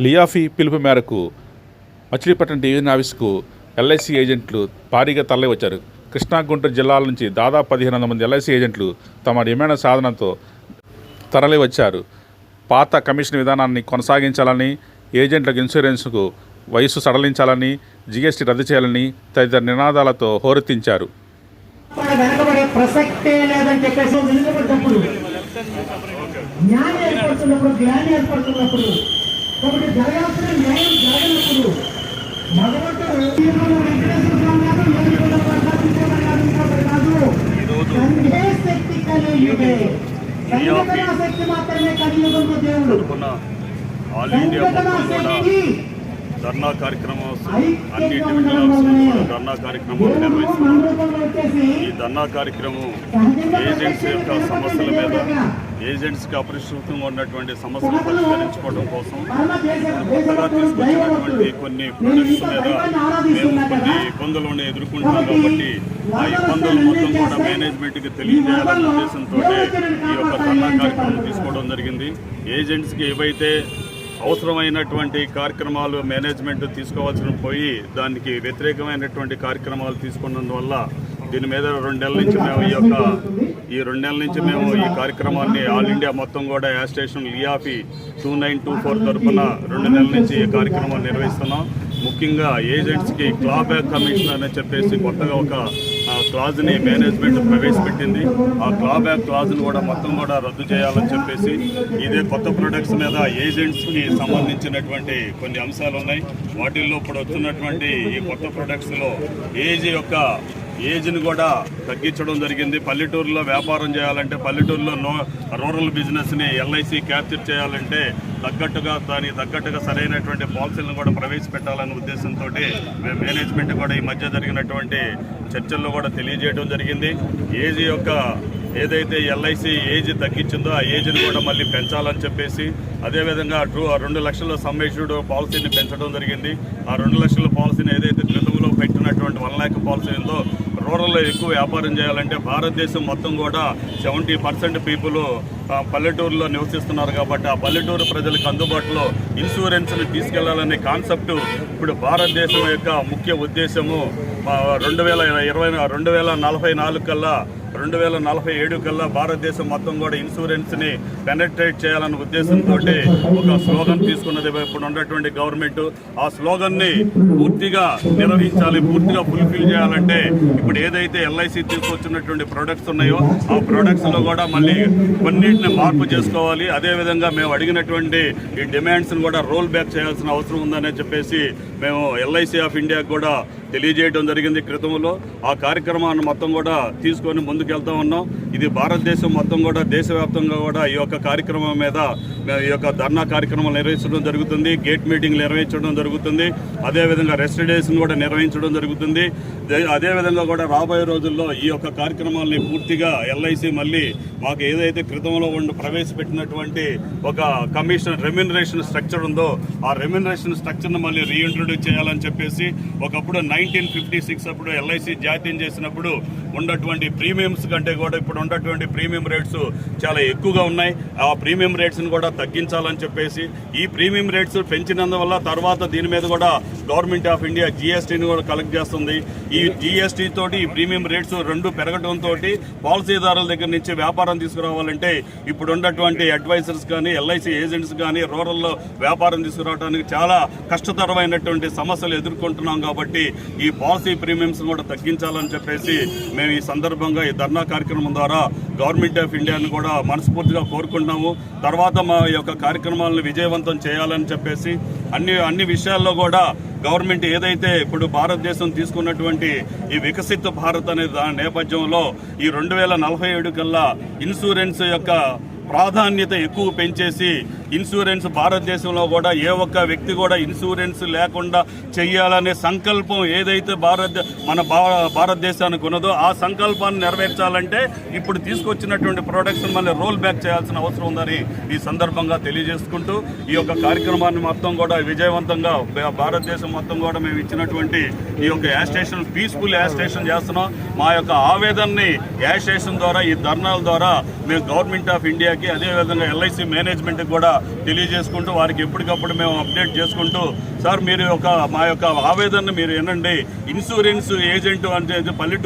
LIAFI పిలుపు మేరకు Machilipatnam division ఆఫీస్కు ఎల్ఐసి ఏజెంట్లు భారీగా తరలివచ్చారు. కృష్ణా గుంటూరు జిల్లాల నుంచి దాదాపు పదిహేను వందల మంది ఎల్ఐసి ఏజెంట్లు తమ డిమాండ్ సాధనతో తరలివచ్చారు. పాత కమిషన్ విధానాన్ని కొనసాగించాలని ఏజెంట్లకు ఇన్సూరెన్స్కు వయసు సడలించాలని జీఎస్టీ రద్దు చేయాలని తదితర నినాదాలతో హోరెత్తించారు. ప్రసక్తే లేదని చెప్పేసి ఏర్పడుతున్నప్పుడు జ్ఞానం ఏర్పడుతున్నప్పుడు ఒకటి జరగాల్సిన న్యాయం జరగనప్పుడు భగవంతుడు వెంకటేశ్వర స్వామి గారు కాదు. సంఘే శక్తి కలియుగే సంఘటనా శక్తి మాత్రమే కలియుగంలో దేవుడు సంఘటనా శక్తి ధర్నా కార్యక్రమం అన్ని ఉండడం కూడా ధర్నా కార్యక్రమం నిర్వహిస్తున్నాం ఈ ధర్నా కార్యక్రమం ఏజెంట్స్ యొక్క సమస్యల మీద ఏజెంట్స్కి అపరిశృతంగా ఉన్నటువంటి సమస్యలు పరిష్కరించుకోవడం కోసం కొత్తగా తీసుకొచ్చినటువంటి. కొన్ని నేను ప్రొడక్ట్స్ మీద మేము కొన్ని. ఇబ్బందులను ఎదుర్కొంటున్నాం కాబట్టి ఆ ఇబ్బందులు మొత్తం కూడా మేనేజ్మెంట్కి తెలియజేయాలనే ఉద్దేశంతో ఈ యొక్క ధర్నా కార్యక్రమం తీసుకోవడం జరిగింది ఏజెంట్స్కి ఏవైతే అవసరమైనటువంటి కార్యక్రమాలు మేనేజ్మెంట్ తీసుకోవాల్సిన పోయి దానికి వ్యతిరేకమైనటువంటి కార్యక్రమాలు తీసుకున్నందువల్ల దీని మీద రెండు నెలల నుంచి మేము ఈ యొక్క ఈ రెండు నెలల నుంచి మేము ఈ కార్యక్రమాన్ని ఆల్ ఇండియా మొత్తం కూడా యాజ్ స్టేషన్ లియాఫీ టూ నైన్ టూ ఫోర్ తరఫున రెండు నెలల నుంచి ఈ కార్యక్రమాన్ని నిర్వహిస్తున్నాం. ముఖ్యంగా ఏజెంట్స్కి క్లాబ్యాక్ కమిషన్ అని చెప్పేసి కొత్తగా ఒక క్లాజ్ని మేనేజ్మెంట్ ప్రవేశపెట్టింది. ఆ క్లాబ్యాక్ క్లాజ్ని కూడా మొత్తం కూడా రద్దు చేయాలని చెప్పేసి ఇదే కొత్త ప్రొడక్ట్స్ మీద ఏజెంట్స్కి సంబంధించినటువంటి కొన్ని అంశాలు ఉన్నాయి వాటిల్లో ఇప్పుడు వస్తున్నటువంటి ఈ కొత్త ప్రొడక్ట్స్లో ఏజ్ యొక్క ఏజ్ని కూడా తగ్గించడం జరిగింది. పల్లెటూరులో వ్యాపారం చేయాలంటే పల్లెటూరులో నో రూరల్ బిజినెస్ని ఎల్ఐసి క్యాప్చర్ చేయాలంటే తగ్గట్టుగా దానికి తగ్గట్టుగా సరైనటువంటి పాలసీలను కూడా ప్రవేశపెట్టాలనే ఉద్దేశంతో మేము మేనేజ్మెంట్ కూడా ఈ మధ్య జరిగినటువంటి చర్చల్లో కూడా తెలియజేయడం జరిగింది. ఏజ్ యొక్క ఏదైతే ఎల్ఐసి ఏజ్ తగ్గించిందో ఆ ఏజ్ని కూడా మళ్ళీ పెంచాలని చెప్పేసి అదేవిధంగా టూ రెండు లక్షల సమ్మేషుడ్ పాలసీని పెంచడం జరిగింది. ఆ రెండు లక్షల పాలసీని ఏదైతే క్రితంలో పెట్టినటువంటి వన్ ల్యాక్ పాలసీ ఉందో రూరల్లో ఎక్కువ వ్యాపారం చేయాలంటే భారతదేశం మొత్తం కూడా సెవెంటీ పర్సెంట్ పీపుల్ పల్లెటూరులో నివసిస్తున్నారు కాబట్టి ఆ పల్లెటూరు ప్రజలకు అందుబాటులో ఇన్సూరెన్స్ని తీసుకెళ్ళాలనే కాన్సెప్ట్ ఇప్పుడు భారతదేశం యొక్క ముఖ్య ఉద్దేశము. రెండు వేల ఇరవై రెండు వేల నలభై నాలుగు కల్లా రెండు వేల నలభై ఏడు కల్లా భారతదేశం మొత్తం కూడా ఇన్సూరెన్స్ని పెనట్రేట్ చేయాలన్న ఉద్దేశంతో ఒక స్లోగన్ తీసుకున్నది. ఇప్పుడు ఉన్నటువంటి గవర్నమెంట్ ఆ స్లోగన్ని పూర్తిగా నిర్వహించాలి పూర్తిగా ఫుల్ఫిల్ చేయాలంటే ఇప్పుడు ఏదైతే ఎల్ఐసి తీసుకొచ్చినటువంటి ప్రొడక్ట్స్ ఉన్నాయో ఆ ప్రొడక్ట్స్లో కూడా మళ్ళీ కొన్నింటిని మార్పు చేసుకోవాలి. అదేవిధంగా మేము అడిగినటువంటి ఈ డిమాండ్స్ని కూడా రోల్ బ్యాక్ చేయాల్సిన అవసరం ఉందని చెప్పేసి మేము ఎల్ఐసి ఆఫ్ ఇండియాకి కూడా తెలియజేయడం జరిగింది క్రితంలో. ఆ కార్యక్రమాన్ని మొత్తం కూడా తీసుకొని ముందుకెళ్తా ఉన్నాం. ఇది భారతదేశం మొత్తం కూడా దేశవ్యాప్తంగా కూడా ఈ యొక్క కార్యక్రమం మీద ఈ యొక్క ధర్నా కార్యక్రమాలు నిర్వహించడం జరుగుతుంది. గేట్ మీటింగ్ నిర్వహించడం జరుగుతుంది. అదేవిధంగా రెస్ట్ డేస్ను కూడా నిర్వహించడం జరుగుతుంది. అదేవిధంగా కూడా రాబోయే రోజుల్లో ఈ యొక్క కార్యక్రమాల్ని పూర్తిగా ఎల్ఐసి మళ్ళీ మాకు ఏదైతే క్రితంలో ఉండి ప్రవేశపెట్టినటువంటి ఒక కమిషన్ రెమ్యునరేషన్ స్ట్రక్చర్ ఉందో ఆ రెమ్యునరేషన్ స్ట్రక్చర్ను మళ్ళీ రీఇంట్రొడ్యూస్ చేయాలని చెప్పేసి ఒకప్పుడు నైన్టీన్ ఫిఫ్టీ సిక్స్ అప్పుడు ఎల్ఐసి జాతీయం చేసినప్పుడు ఉన్నటువంటి ప్రీమియమ్స్ కంటే కూడా ఇప్పుడు ఉన్నటువంటి ప్రీమియం రేట్స్ చాలా ఎక్కువగా ఉన్నాయి. ఆ ప్రీమియం రేట్స్ని కూడా తగ్గించాలని చెప్పేసి ఈ ప్రీమియం రేట్స్ పెంచినందువల్ల తర్వాత దీని మీద కూడా గవర్నమెంట్ ఆఫ్ ఇండియా జిఎస్టీని కూడా కలెక్ట్ చేస్తుంది. ఈ జిఎస్టీ తోటి ఈ ప్రీమియం రేట్స్ రెండు పెరగడంతో పాలసీదారుల దగ్గర నుంచి వ్యాపారం తీసుకురావాలంటే ఇప్పుడు ఉన్నటువంటి అడ్వైజర్స్ కానీ ఎల్ఐసి ఏజెంట్స్ కానీ రూరల్లో వ్యాపారం తీసుకురావడానికి చాలా కష్టతరమైనటువంటి సమస్యలు ఎదుర్కొంటున్నాం కాబట్టి ఈ పాలసీ ప్రీమియంస్ కూడా తగ్గించాలని చెప్పేసి మేము ఈ సందర్భంగా ఈ ధర్నా కార్యక్రమం ద్వారా గవర్నమెంట్ ఆఫ్ ఇండియాని కూడా మనస్ఫూర్తిగా కోరుకుంటున్నాము. తర్వాత మా యొక్క కార్యక్రమాలను విజయవంతం చేయాలని చెప్పేసి అన్ని అన్ని విషయాల్లో కూడా గవర్నమెంట్ ఏదైతే ఇప్పుడు భారతదేశం తీసుకున్నటువంటి ఈ వికసిత భారత్ అనే దాని నేపథ్యంలో ఈ రెండు వేల నలభై ఏడు కల్లా ఇన్సూరెన్స్ యొక్క ప్రాధాన్యత ఎక్కువ పెంచేసి ఇన్సూరెన్స్ భారతదేశంలో కూడా ఏ ఒక్క వ్యక్తి కూడా ఇన్సూరెన్స్ లేకుండా చేయాలనే సంకల్పం ఏదైతే భారత మన భా- భారతదేశానికి ఉన్నదో ఆ సంకల్పాన్ని నెరవేర్చాలంటే ఇప్పుడు తీసుకొచ్చినటువంటి ప్రొడక్ట్స్ మళ్ళీ రోల్ బ్యాక్ చేయాల్సిన అవసరం ఉందని ఈ సందర్భంగా తెలియజేసుకుంటూ ఈ యొక్క కార్యక్రమాన్ని మొత్తం కూడా విజయవంతంగా భారతదేశం మొత్తం కూడా మేము ఇచ్చినటువంటి ఈ యొక్క యాస్టేషన్ పీస్ఫుల్ యాస్టేషన్ చేస్తున్నాం. మా యొక్క ఆవేదనని యాస్టేషన్ ద్వారా ఈ ధర్నాల ద్వారా మేము గవర్నమెంట్ ఆఫ్ ఇండియాకి అదేవిధంగా ఎల్ఐసి మేనేజ్మెంట్కి కూడా తెలియజేసుకుంటూ వారికి ఎప్పటికప్పుడు మేము అప్డేట్ చేసుకుంటూ సార్ మీరు యొక్క మా యొక్క ఆవేదనను మీరు వినండి. ఇన్సూరెన్స్ ఏజెంట్ అంటే పల్లెటూరు